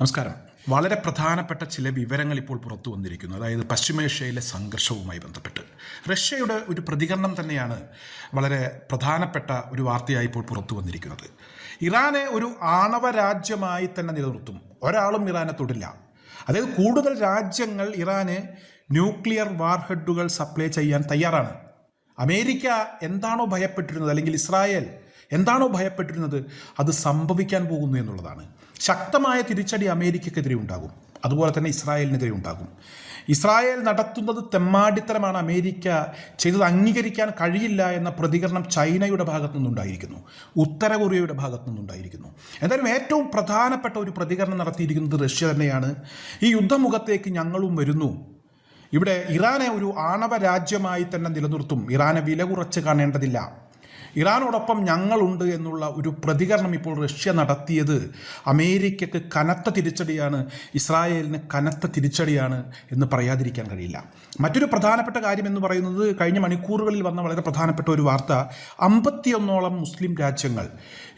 നമസ്കാരം. വളരെ പ്രധാനപ്പെട്ട ചില വിവരങ്ങൾ ഇപ്പോൾ പുറത്തു വന്നിരിക്കുന്നു. അതായത് പശ്ചിമേഷ്യയിലെ സംഘർഷവുമായി ബന്ധപ്പെട്ട്. റഷ്യയുടെ ഒരു പ്രതികരണം തന്നെയാണ് വളരെ പ്രധാനപ്പെട്ട ഒരു വാർത്തയായി ഇപ്പോൾ പുറത്തു വന്നിരിക്കുന്നത്. ഇറാനെ ഒരു ആണവ രാജ്യമായി തന്നെ നിലനിർത്തും. ഒരാളും ഇറാനെ തൊടില്ല. അതായത് കൂടുതൽ രാജ്യങ്ങൾ ഇറാന് ന്യൂക്ലിയർ വാർഹെഡുകൾ സപ്ലൈ ചെയ്യാൻ തയ്യാറാണ്. അമേരിക്ക എന്താണോ ഭയപ്പെട്ടിരുന്നത് അല്ലെങ്കിൽ ഇസ്രായേൽ എന്താണോ ഭയപ്പെട്ടിരുന്നത് അത് സംഭവിക്കാൻ പോകുന്നു എന്നുള്ളതാണ്. ശക്തമായ തിരിച്ചടി അമേരിക്കക്കെതിരെ ഉണ്ടാകും. അതുപോലെ തന്നെ ഇസ്രായേലിനെതിരെ ഉണ്ടാകും. ഇസ്രായേൽ നടത്തുന്നത് തെമ്മാടിത്തരമാണ്. അമേരിക്ക ചെയ്തത് അംഗീകരിക്കാൻ കഴിയില്ല എന്ന പ്രതികരണം ചൈനയുടെ ഭാഗത്തു നിന്നുണ്ടായിരിക്കുന്നു. ഉത്തര കൊറിയയുടെ ഭാഗത്തു നിന്നുണ്ടായിരിക്കുന്നു. എന്തായാലും ഏറ്റവും പ്രധാനപ്പെട്ട ഒരു പ്രതികരണം നടത്തിയിരിക്കുന്നത് റഷ്യ തന്നെയാണ്. ഈ യുദ്ധമുഖത്തേക്ക് ഞങ്ങളും വരുന്നു. ഇവിടെ ഇറാനെ ഒരു ആണവ രാജ്യമായി തന്നെ നിലനിർത്തും. ഇറാനെ വില കുറച്ച് കാണേണ്ടതില്ല. ഇറാനോടൊപ്പം ഞങ്ങളുണ്ട് എന്നുള്ള ഒരു പ്രതികരണം ഇപ്പോൾ റഷ്യ നടത്തിയത് അമേരിക്കക്ക് കനത്ത തിരിച്ചടിയാണ് ഇസ്രായേലിന് കനത്ത തിരിച്ചടിയാണ് എന്ന് പറയാതിരിക്കാൻ കഴിയില്ല. മറ്റൊരു പ്രധാനപ്പെട്ട കാര്യം എന്ന് പറയുന്നത് കഴിഞ്ഞ മണിക്കൂറുകളിൽ വന്ന വളരെ പ്രധാനപ്പെട്ട ഒരു വാർത്ത അമ്പത്തിയൊന്നോളം മുസ്ലിം രാജ്യങ്ങൾ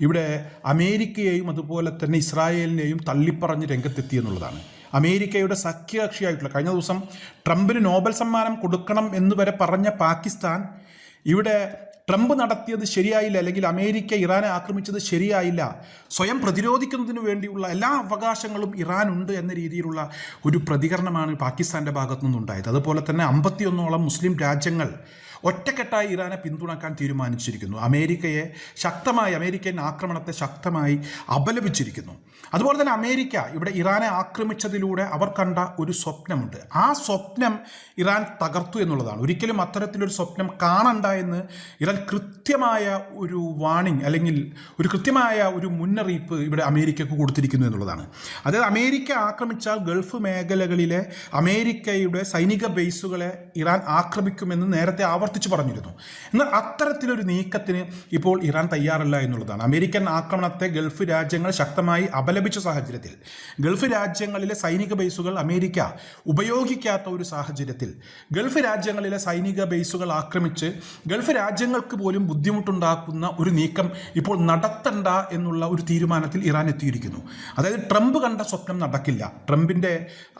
ഇവിടെ അമേരിക്കയെയും അതുപോലെ തന്നെ ഇസ്രായേലിനെയും തള്ളിപ്പറഞ്ഞ് രംഗത്തെത്തി എന്നുള്ളതാണ്. അമേരിക്കയുടെ സഖ്യകക്ഷിയായിട്ടുള്ള കഴിഞ്ഞ ദിവസം ട്രംപിന് നോബൽ സമ്മാനം കൊടുക്കണം എന്ന് വരെ പറഞ്ഞ പാകിസ്ഥാൻ ഇവിടെ ട്രംപ് നടത്തിയത് ശരിയായില്ല അല്ലെങ്കിൽ അമേരിക്ക ഇറാനെ ആക്രമിച്ചത് ശരിയായില്ല. സ്വയം പ്രതിരോധിക്കുന്നതിന് വേണ്ടിയുള്ള എല്ലാ അവകാശങ്ങളും ഇറാൻ ഉണ്ട് എന്ന രീതിയിലുള്ള ഒരു പ്രതികരണമാണ് പാകിസ്ഥാന്റെ ഭാഗത്തു നിന്നുണ്ടായത് അതുപോലെ തന്നെ അമ്പത്തിയൊന്നോളം മുസ്ലിം രാജ്യങ്ങൾ ഒറ്റക്കെട്ടായി ഇറാനെ പിന്തുണക്കാൻ തീരുമാനിച്ചിരിക്കുന്നു. അമേരിക്കയെ ശക്തമായി അമേരിക്കൻ ആക്രമണത്തെ ശക്തമായി അപലപിച്ചിരിക്കുന്നു. അതുപോലെ തന്നെ അമേരിക്ക ഇവിടെ ഇറാനെ ആക്രമിച്ചതിലൂടെ അവർ കണ്ട ഒരു സ്വപ്നമുണ്ട്. ആ സ്വപ്നം ഇറാൻ തകർത്തു എന്നുള്ളതാണ്. ഒരിക്കലും അത്തരത്തിലൊരു സ്വപ്നം കാണണ്ട എന്ന് ഇറാൻ കൃത്യമായ ഒരു വാണിംഗ് അല്ലെങ്കിൽ ഒരു കൃത്യമായ ഒരു മുന്നറിയിപ്പ് ഇവിടെ അമേരിക്കക്ക് കൊടുത്തിരിക്കുന്നു എന്നുള്ളതാണ്. അതായത് അമേരിക്ക ആക്രമിച്ചാൽ ഗൾഫ് മേഖലകളിലെ അമേരിക്കയുടെ സൈനിക ബേസുകളെ ഇറാൻ ആക്രമിക്കുമെന്ന് നേരത്തെ ആവർത്തിച്ച് പറഞ്ഞിരുന്നു. എന്നാൽ അത്തരത്തിലൊരു നീക്കത്തിന് ഇപ്പോൾ ഇറാൻ തയ്യാറല്ല എന്നുള്ളതാണ്. അമേരിക്കൻ ആക്രമണത്തെ ഗൾഫ് രാജ്യങ്ങൾ ശക്തമായി അപലപിച്ച സാഹചര്യത്തിൽ ഗൾഫ് രാജ്യങ്ങളിലെ സൈനിക ബേസുകൾ അമേരിക്ക ഉപയോഗിക്കാത്ത ഒരു സാഹചര്യത്തിൽ ഗൾഫ് രാജ്യങ്ങളിലെ സൈനിക ബേസുകൾ ആക്രമിച്ച് ഗൾഫ് രാജ്യങ്ങൾക്ക് പോലും ബുദ്ധിമുട്ടുണ്ടാക്കുന്ന ഒരു നീക്കം ഇപ്പോൾ നടത്തണ്ട എന്നുള്ള ഒരു തീരുമാനത്തിൽ ഇറാൻ എത്തിയിരിക്കുന്നു. അതായത് ട്രംപ് കണ്ട സ്വപ്നം നടക്കില്ല. ട്രംപിന്റെ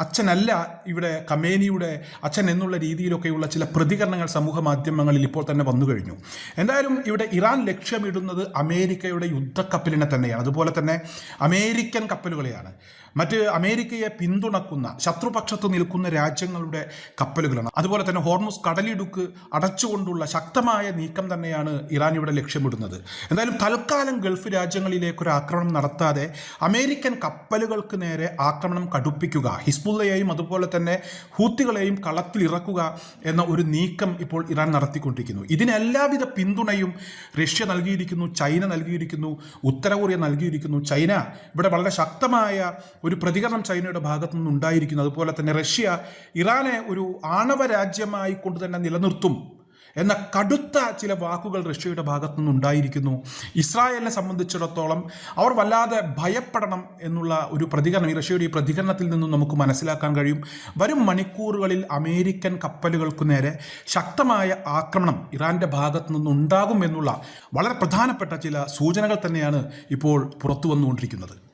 അച്ഛനല്ല ഇവിടെ കമേനിയുടെ അച്ഛൻ എന്നുള്ള രീതിയിലൊക്കെയുള്ള ചില പ്രതികരണങ്ങൾ സമൂഹ മാധ്യമങ്ങളിൽ ഇപ്പോൾ തന്നെ വന്നു കഴിഞ്ഞു. എന്തായാലും ഇവിടെ ഇറാൻ ലക്ഷ്യമിടുന്നത് അമേരിക്കയുടെ യുദ്ധക്കപ്പലിനെ തന്നെയാണ്. അതുപോലെ തന്നെ അമേരിക്കൻ കപ്പലുകളെയാണ്. മറ്റ് അമേരിക്കയെ പിന്തുണക്കുന്ന ശത്രുപക്ഷത്ത് നിൽക്കുന്ന രാജ്യങ്ങളുടെ കപ്പലുകളാണ്. അതുപോലെ തന്നെ ഹോർമുസ് കടലിടുക്ക് അടച്ചുകൊണ്ടുള്ള ശക്തമായ നീക്കം തന്നെയാണ് ഇറാൻ ഇവിടെ ലക്ഷ്യമിടുന്നത്. എന്തായാലും തൽക്കാലം ഗൾഫ് രാജ്യങ്ങളിലേക്ക് ഒരു ആക്രമണം നടത്താതെ അമേരിക്കൻ കപ്പലുകൾക്ക് നേരെ ആക്രമണം കടുപ്പിക്കുക ഹിസ്ബുള്ളയെയും അതുപോലെ തന്നെ ഹൂത്തികളെയും കളത്തിൽ ഇറക്കുക എന്ന ഒരു നീക്കം ഇപ്പോൾ ഇറാൻ നടത്തിക്കൊണ്ടിരിക്കുന്നു. ഇതിന് എല്ലാവിധ പിന്തുണയും റഷ്യ നൽകിയിരിക്കുന്നു ചൈന നൽകിയിരിക്കുന്നു ഉത്തര കൊറിയ നൽകിയിരിക്കുന്നു. ചൈന ഇവിടെ വളരെ ശക്തമായ ഒരു പ്രതികരണം ചൈനയുടെ ഭാഗത്തു നിന്നുണ്ടായിരിക്കുന്നു അതുപോലെ തന്നെ റഷ്യ ഇറാനെ ഒരു ആണവ രാജ്യമായി കൊണ്ട് തന്നെ നിലനിർത്തും എന്ന കടുത്ത ചില വാക്കുകൾ റഷ്യയുടെ ഭാഗത്തു നിന്നുണ്ടായിരിക്കുന്നു ഇസ്രായേലിനെ സംബന്ധിച്ചിടത്തോളം അവർ വല്ലാതെ ഭയപ്പെടണം എന്നുള്ള ഒരു പ്രതികരണം ഈ റഷ്യയുടെ ഈ പ്രതികരണത്തിൽ നിന്നും നമുക്ക് മനസ്സിലാക്കാൻ കഴിയും. വരും മണിക്കൂറുകളിൽ അമേരിക്കൻ കപ്പലുകൾക്ക് നേരെ ശക്തമായ ആക്രമണം ഇറാന്റെ ഭാഗത്തു നിന്നുണ്ടാകും എന്നുള്ള വളരെ പ്രധാനപ്പെട്ട ചില സൂചനകൾ തന്നെയാണ് ഇപ്പോൾ പുറത്തു വന്നുകൊണ്ടിരിക്കുന്നത്